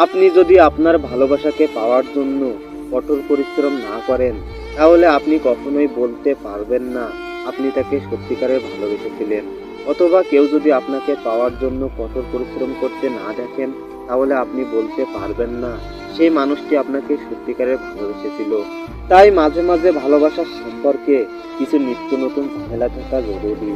আপনি যদি আপনার ভালোবাসাকে পাওয়ার জন্য কঠোর পরিশ্রম না করেন, তাহলে আপনি কখনোই বলতে পারবেন না আপনি তাকে সত্যিকারের ভালোবেসেছিলেন। অথবা কেউ যদি আপনাকে পাওয়ার জন্য কঠোর পরিশ্রম করতে না দেখেন, তাহলে আপনি বলতে পারবেন না সেই মানুষটি আপনাকে সত্যিকারের ভালোবেসেছিল। তাই মাঝে মাঝে ভালোবাসার সম্পর্কে কিছু নিত্য নতুন ঝামেলা থাকা জরুরি।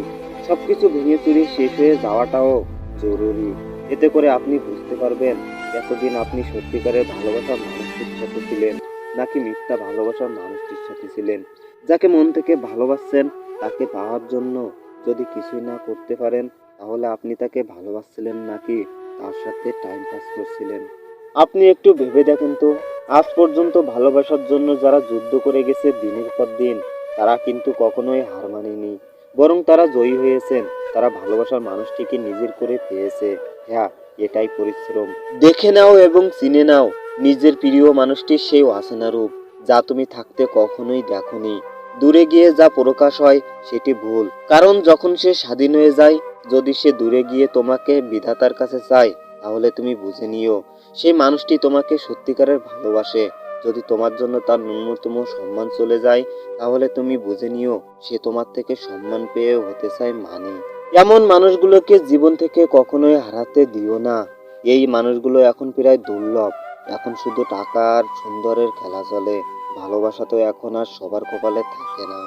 সবকিছু ভেঙে চুরে শেষ হয়ে যাওয়াটাও জরুরি। এতে করে আপনি বুঝতে পারবেন এতদিন আপনি সত্যিকারের ভালোবাসার মানুষটির সাথে ছিলেন, নাকি মিথ্যা ভালোবাসার মানুষটির সাথে ছিলেন? যাকে মন থেকে ভালোবাসছেন, তাকে পাওয়ার জন্য যদি কিছুই না করতে পারেন, তাহলে আপনি তাকে ভালোবাসছিলেন নাকি তার সাথে টাইম পাস করছিলেন? আপনি একটু ভেবে দেখেন তো, আজ পর্যন্ত ভালোবাসার জন্য যারা যুদ্ধ করে গেছে দিনের পর দিন, তারা কিন্তু কখনোই হার মানেনি। বরং তারা জয়ী হয়েছেন, তারা ভালোবাসার মানুষটিকে নিজের করে পেয়েছে। হ্যাঁ এটাই পরিশ্রম। দেখে নাও এবং চিনে নাও, নিজের প্রিয় মানুষটির সেই অচেনা রূপ, যা তুমি থাকতে কখনোই দেখোনি। দূরে গিয়ে যা প্রকাশ হয়, সেটি ভুল। কারণ যখন সে স্বাধীন হয়ে যায়, যদি সে দূরে গিয়ে তোমাকে বিধাতার কাছে চায়, তাহলে তুমি বুঝে নিও, সেই মানুষটি তোমাকে সত্যিকারের ভালোবাসে। যদি তোমার জন্য তার ন্যূনতম সম্মান চলে যায়, তাহলে তুমি বুঝে নিও, সে তোমার থেকে সম্মান পেয়ে হতে চায় মানি। এমন মানুষগুলোকে জীবন থেকে কখনোই হারাতে দিও না। এই মানুষগুলো এখন প্রায় দুর্লভ। এখন শুধু টাকার সুন্দরের খেলা চলে। ভালোবাসা তো এখন আর সবার কপালে থাকে না।